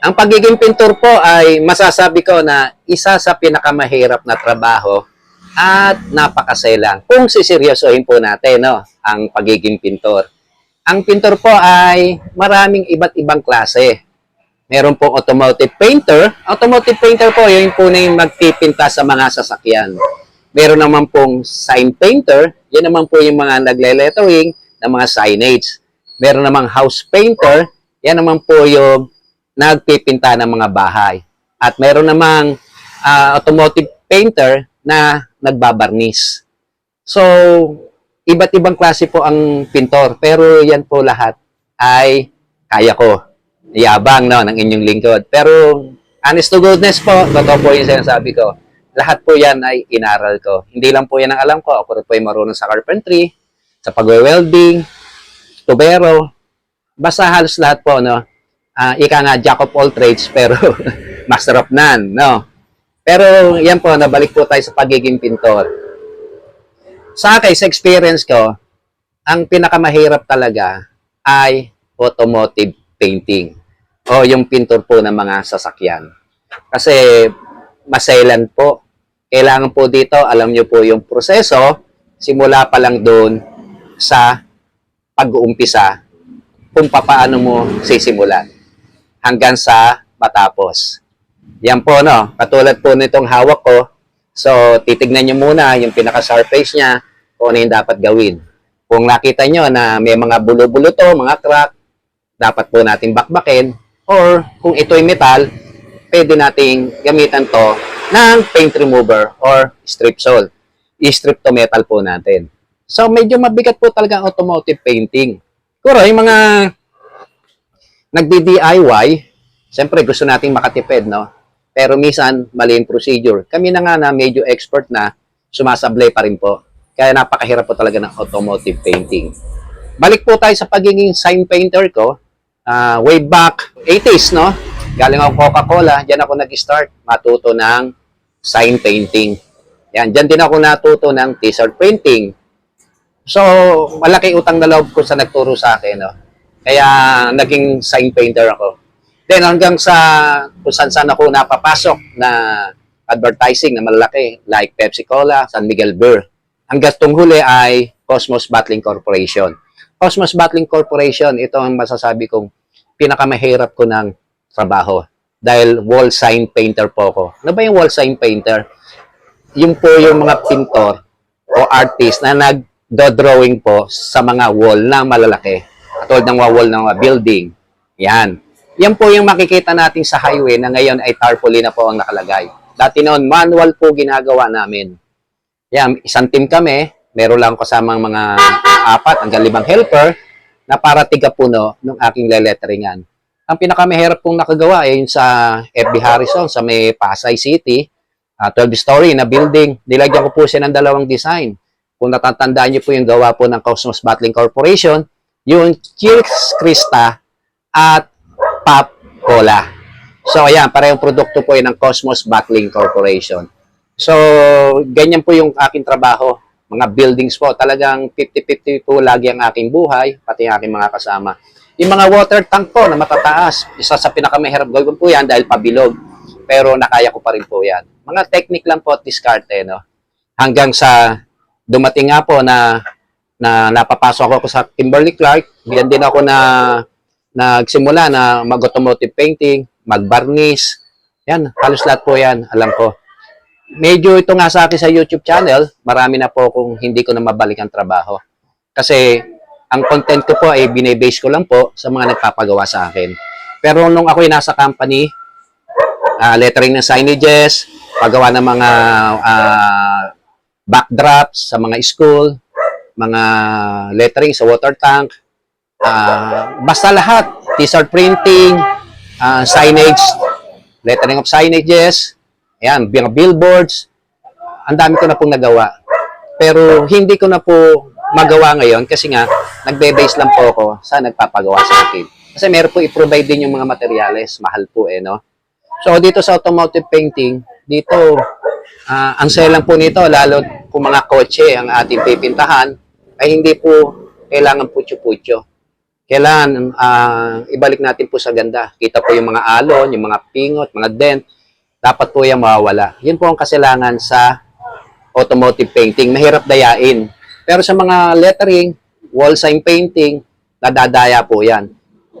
Ang pagiging pintor po ay masasabi ko na isa sa pinakamahirap na trabaho at napakaselang. Kung siseryosohin po natin no, ang pagiging pintor. Ang pintor po ay maraming iba't ibang klase. Meron po automotive painter. Automotive painter po, yun po na yung magpipinta sa mga sasakyan. Meron naman pong sign painter. Yan naman po yung mga nagle-lettering ng mga signage. Meron namang house painter. Yan naman po yung nagpipinta ng mga bahay. At meron namang ah, automotive painter na nagbabarnis. So, iba't ibang klase po ang pintor. Pero yan po lahat ay kaya ko. Yabang no, ng inyong lingkod. Pero honest to goodness po, totoo po yung sinasabi ko. Lahat po yan ay inaral ko. Hindi lang po yan ang alam ko. Ako rin po ay marunong sa carpentry, sa pag-welding, tubero. Basta halos lahat po, no? Ah, ika nga, jack of all trades, pero master of none, no? Pero yan po, nabalik po tayo sa pagiging pintor. Sa akin, sa experience ko, ang pinakamahirap talaga ay automotive painting o yung pintor po ng mga sasakyan. Kasi masailan po. Kailangan po dito, alam nyo po yung proseso, simula pa lang doon sa pag-uumpisa kung papaano mo sisimulan hanggang sa matapos. Yan po, no? Katulad po nitong hawak ko. So, titignan nyo muna yung pinaka-surface niya kung ano yung dapat gawin. Kung nakita nyo na may mga bulo-bulo to, mga crack, dapat po natin bakbakin. Or kung ito'y metal, pwede nating gamitan to ng paint remover or strip sol. I-strip to metal po natin. So, medyo mabigat po talaga automotive painting. Kuro, yung mga nagdi-DIY, siyempre gusto nating makatipid, no? Pero minsan, mali yung procedure. Kami na nga na medyo expert na, sumasablay pa rin po. Kaya napakahirap po talaga ng automotive painting. Balik po tayo sa pagiging sign painter ko. Ah, way back 80s, no? Galing ako Coca-Cola, diyan ako nag-start matuto ng sign painting. Yan, diyan din ako natuto ng t-shirt printing. So, malaki utang na loob ko sa nagturo sa akin, no? Kaya naging sign painter ako. Then hanggang sa kung saan saan ako napapasok na advertising na malaki like Pepsi Cola, San Miguel Beer. Hanggang tong huli ay Cosmos Bottling Corporation. Cosmos Bottling Corporation, ito ang masasabi kong pinakamahirap ko ng trabaho. Dahil wall sign painter po ako. Ano ba yung wall sign painter? Yung po yung mga pintor o artist na nag-drawing po sa mga wall na malalaki. Katulad ng wall ng mga building. Yan. Yan po yung makikita natin sa highway na ngayon ay tarpaulin na po ang nakalagay. Dati noon, manual po ginagawa namin. Yan, isang team kami, meron lang kasamang mga apat hanggang limang helper na para tiga puno ng aking leletteringan. Ang pinakamahirap kong nakagawa ay yung sa FB Harrison sa may Pasay City, ah, 12-story na building. Nilagyan ko po siya ng dalawang design. Kung natatandaan niyo po yung gawa po ng Cosmos Bottling Corporation, yung Cheers Krista at Pop Cola. So, ayan, parehong produkto po ng Cosmos Bottling Corporation. So, ganyan po yung aking trabaho. Mga buildings po, talagang 50-50 po lagi ang aking buhay, pati ang aking mga kasama. Yung mga water tank po na matataas, isa sa pinakamahirap gawin po yan dahil pabilog. Pero nakaya ko pa rin po yan. Mga technique lang po at diskarte, no? Hanggang sa dumating nga po na na napapasok ako sa Kimberly Clark, diyan din ako na nagsimula na mag-automotive painting, mag-varnish. Yan, halos lahat po yan, alam ko. Medyo ito nga sa akin sa YouTube channel, marami na po kung hindi ko na mabalik ang trabaho. Kasi ang content ko po ay binibase ko lang po sa mga nagpapagawa sa akin. Pero nung ako'y nasa company, ah, lettering ng signages, paggawa ng mga ah, backdrops sa mga school, mga lettering sa water tank, ah, basta lahat, t-shirt printing, ah, signage, lettering of signages, ayan, mga billboards, ang dami ko na pong nagawa. Pero hindi ko na po magawa ngayon kasi nga, nagbe-base lang po ako sa nagpapagawa sa akin. Kasi meron po i-provide din yung mga materyales, mahal po eh, no? So, dito sa automotive painting, dito, ah, ang sale lang po nito, lalo kung mga kotse ang ating pipintahan, ay hindi po kailangan putyo-putyo. kailangan ah, ibalik natin po sa ganda. Kita po yung mga alon, yung mga pingot, mga dent. Dapat po yan mawawala. Yun po ang kasilangan sa automotive painting. Mahirap dayain. Pero sa mga lettering, wall sign painting, nadadaya po yan.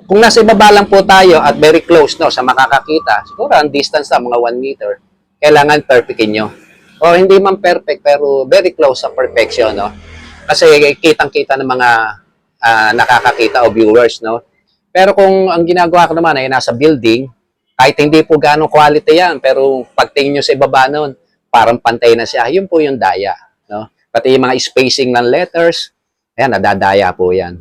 Kung nasa ibaba lang po tayo at very close no, sa makakakita, siguro ang distance na mga 1 meter, kailangan perfectin nyo. O hindi man perfect, pero very close sa perfection. No? Kasi kitang-kita ng mga ah, nakakakita o viewers. No? Pero kung ang ginagawa ko naman ay nasa building, kahit hindi po ganong quality yan, pero pagtingin nyo sa ibaba nun, parang pantay na siya. Yun po yung daya. No? Pati yung mga spacing ng letters, ayan, nadadaya po yan.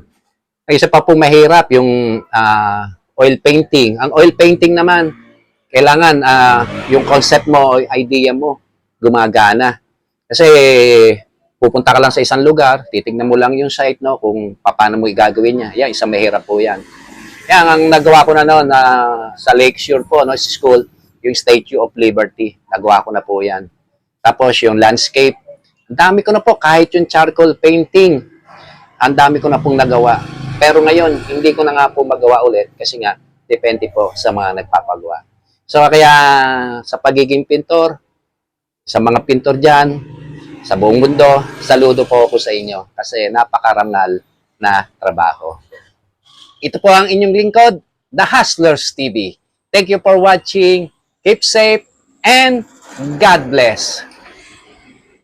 Ang isa pa po mahirap, yung ah, oil painting. Ang oil painting naman, kailangan ah, yung concept mo, idea mo, gumagana. Kasi pupunta ka lang sa isang lugar, titignan mo lang yung site, no, kung paano mo gagawin niya. Yan, isang mahirap po yan. Yan, ang nagawa ko na noon na sa Lakeshore po, no, sa school, yung Statue of Liberty. Nagawa ko na po yan. Tapos yung landscape. Ang dami ko na po, kahit yung charcoal painting, ang dami ko na pong nagawa. Pero ngayon, hindi ko na nga po magawa ulit kasi nga, depende po sa mga nagpapagawa. So, kaya sa pagiging pintor, sa mga pintor dyan, sa buong mundo, saludo po ako sa inyo kasi napakarangal na trabaho. Ito po ang inyong lingkod, The Hustlers TV. Thank you for watching. Keep safe and God bless.